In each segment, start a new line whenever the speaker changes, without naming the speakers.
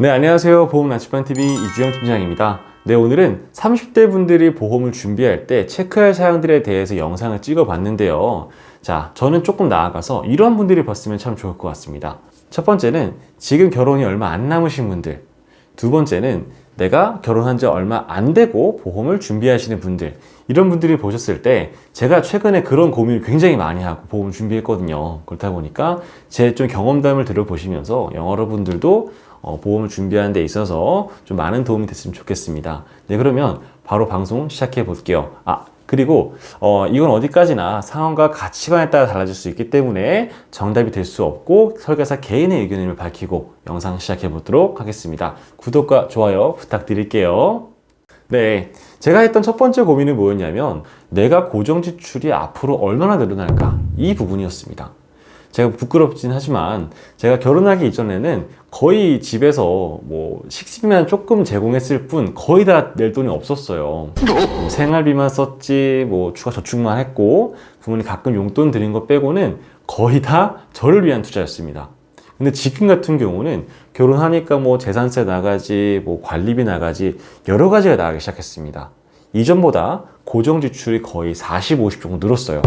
네, 안녕하세요. 보험 나치반TV 이주영 팀장입니다. 네, 오늘은 30대 분들이 보험을 준비할 때 체크할 사항들에 대해서 영상을 찍어 봤는데요. 자, 저는 조금 나아가서 이런 분들이 봤으면 참 좋을 것 같습니다. 첫 번째는 지금 결혼이 얼마 안 남으신 분들. 두 번째는 내가 결혼한 지 얼마 안 되고 보험을 준비하시는 분들. 이런 분들이 보셨을 때 제가 최근에 그런 고민을 굉장히 많이 하고 보험을 준비했거든요. 그렇다 보니까 제 좀 경험담을 들어보시면서 여러분들도 어, 보험을 준비하는 데 있어서 좀 많은 도움이 됐으면 좋겠습니다. 네, 그러면 바로 방송 시작해 볼게요. 아, 그리고 어, 이건 어디까지나 상황과 가치관에 따라 달라질 수 있기 때문에 정답이 될 수 없고 설계사 개인의 의견을 밝히고 영상 시작해 보도록 하겠습니다. 구독과 좋아요 부탁드릴게요. 네. 제가 했던 첫 번째 고민은 뭐였냐면 내가 고정 지출이 앞으로 얼마나 늘어날까? 이 부분이었습니다. 제가 부끄럽진 하지만 제가 결혼하기 이전에는 거의 집에서 뭐 식비만 조금 제공했을 뿐 거의 다 낼 돈이 없었어요. 뭐 생활비만 썼지 뭐 추가 저축만 했고 부모님 가끔 용돈 드린 거 빼고는 거의 다 저를 위한 투자였습니다. 근데 지금 같은 경우는 결혼하니까 뭐 재산세 나가지, 뭐 관리비 나가지, 여러 가지가 나가기 시작했습니다. 이전보다 고정 지출이 거의 40, 50 정도 늘었어요.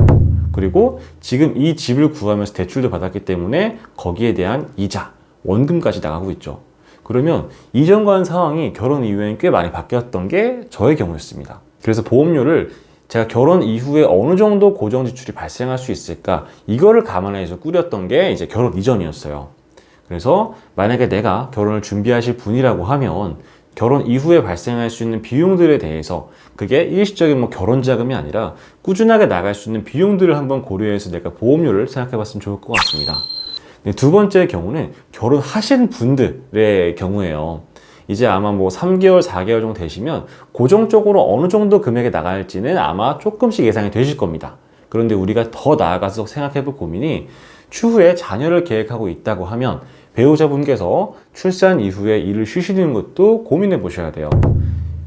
그리고 지금 이 집을 구하면서 대출도 받았기 때문에 거기에 대한 이자, 원금까지 나가고 있죠. 그러면 이전과는 상황이 결혼 이후에는 꽤 많이 바뀌었던 게 저의 경우였습니다. 그래서 보험료를 제가 결혼 이후에 어느 정도 고정 지출이 발생할 수 있을까 이거를 감안해서 꾸렸던 게 이제 결혼 이전이었어요. 그래서 만약에 내가 결혼을 준비하실 분이라고 하면 결혼 이후에 발생할 수 있는 비용들에 대해서 그게 일시적인 뭐 결혼 자금이 아니라 꾸준하게 나갈 수 있는 비용들을 한번 고려해서 내가 보험료를 생각해 봤으면 좋을 것 같습니다. 네, 두 번째 경우는 결혼하신 분들의 경우에요. 이제 아마 뭐 3개월, 4개월 정도 되시면 고정적으로 어느 정도 금액이 나갈지는 아마 조금씩 예상이 되실 겁니다. 그런데 우리가 더 나아가서 생각해 볼 고민이 추후에 자녀를 계획하고 있다고 하면 배우자분께서 출산 이후에 일을 쉬시는 것도 고민해 보셔야 돼요.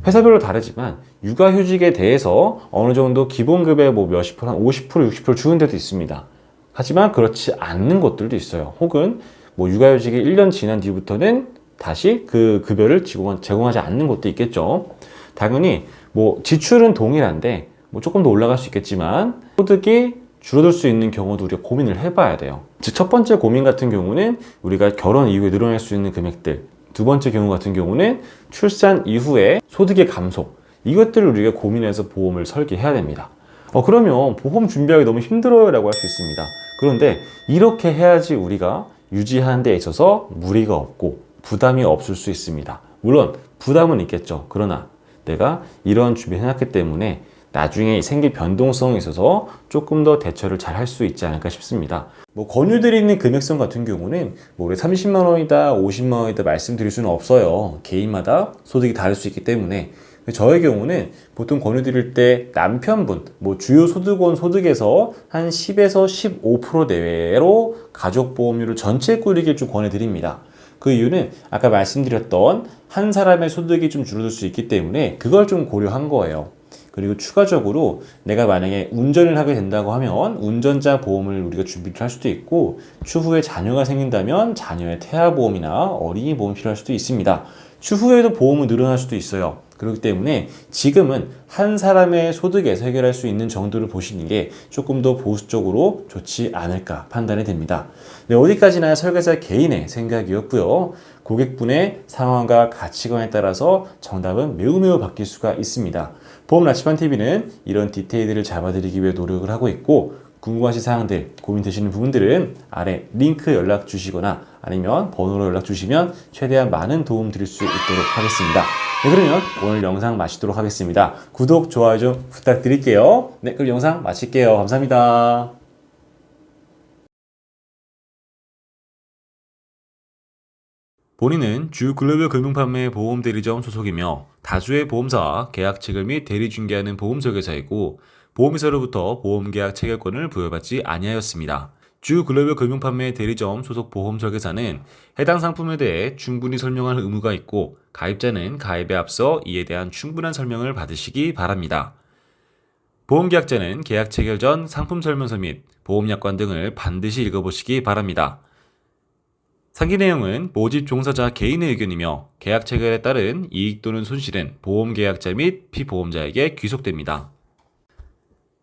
회사별로 다르지만 육아휴직에 대해서 어느 정도 기본급의 뭐 몇십 프로, 한 50%, 60% 주는 데도 있습니다. 하지만 그렇지 않는 곳들도 있어요. 혹은 뭐 육아휴직이 1년 지난 뒤부터는 다시 그 급여를 제공하지 않는 곳도 있겠죠. 당연히 뭐 지출은 동일한데 뭐 조금 더 올라갈 수 있겠지만 소득이 줄어들 수 있는 경우도 우리가 고민을 해봐야 돼요. 즉, 첫 번째 고민 같은 경우는 우리가 결혼 이후에 늘어날 수 있는 금액들. 두 번째 경우 같은 경우는 출산 이후에 소득의 감소. 이것들을 우리가 고민해서 보험을 설계해야 됩니다. 어, 그러면 보험 준비하기 너무 힘들어요 라고 할 수 있습니다. 그런데 이렇게 해야지 우리가 유지하는 데 있어서 무리가 없고 부담이 없을 수 있습니다. 물론 부담은 있겠죠. 그러나 내가 이런 준비를 해놨기 때문에 나중에 생길 변동성이 있어서 조금 더 대처를 잘 할 수 있지 않을까 싶습니다. 뭐 권유드리는 금액선 같은 경우는 뭐 올해 30만 원이다, 50만 원이다 말씀드릴 수는 없어요. 개인마다 소득이 다를 수 있기 때문에 저의 경우는 보통 권유드릴 때 남편분, 뭐 주요 소득원 소득에서 한 10에서 15% 내외로 가족보험료를 전체 꾸리기를 좀 권해드립니다. 그 이유는 아까 말씀드렸던 한 사람의 소득이 좀 줄어들 수 있기 때문에 그걸 좀 고려한 거예요. 그리고 추가적으로 내가 만약에 운전을 하게 된다고 하면 운전자 보험을 우리가 준비를 할 수도 있고 추후에 자녀가 생긴다면 자녀의 태아 보험이나 어린이 보험 필요할 수도 있습니다. 추후에도 보험은 늘어날 수도 있어요. 그렇기 때문에 지금은 한 사람의 소득에서 해결할 수 있는 정도를 보시는 게 조금 더 보수 적으로 좋지 않을까 판단이 됩니다. 네, 어디까지나 설계사 개인의 생각이었고요. 고객분의 상황과 가치관에 따라서 정답은 매우 매우 바뀔 수가 있습니다. 보험 라치반 TV는 이런 디테일들을 잡아드리기 위해 노력을 하고 있고 궁금하신 사항들, 고민되시는 부분들은 아래 링크 연락 주시거나 아니면 번호로 연락 주시면 최대한 많은 도움 드릴 수 있도록 하겠습니다. 네, 그러면 오늘 영상 마치도록 하겠습니다. 구독, 좋아요 좀 부탁드릴게요. 네, 그럼 영상 마칠게요. 감사합니다. 본인은 주 글로벌 금융판매 보험 대리점 소속이며 다수의 보험사와 계약 체결 및 대리 중개하는 보험 설계사이고 보험회사로부터 보험계약 체결권을 부여받지 아니하였습니다. 주 글로벌 금융판매 대리점 소속 보험 설계사는 해당 상품에 대해 충분히 설명할 의무가 있고 가입자는 가입에 앞서 이에 대한 충분한 설명을 받으시기 바랍니다. 보험계약자는 계약 체결 전 상품 설명서 및 보험약관 등을 반드시 읽어보시기 바랍니다. 상기 내용은 모집 종사자 개인의 의견이며 계약 체결에 따른 이익 또는 손실은 보험 계약자 및 피보험자에게 귀속됩니다.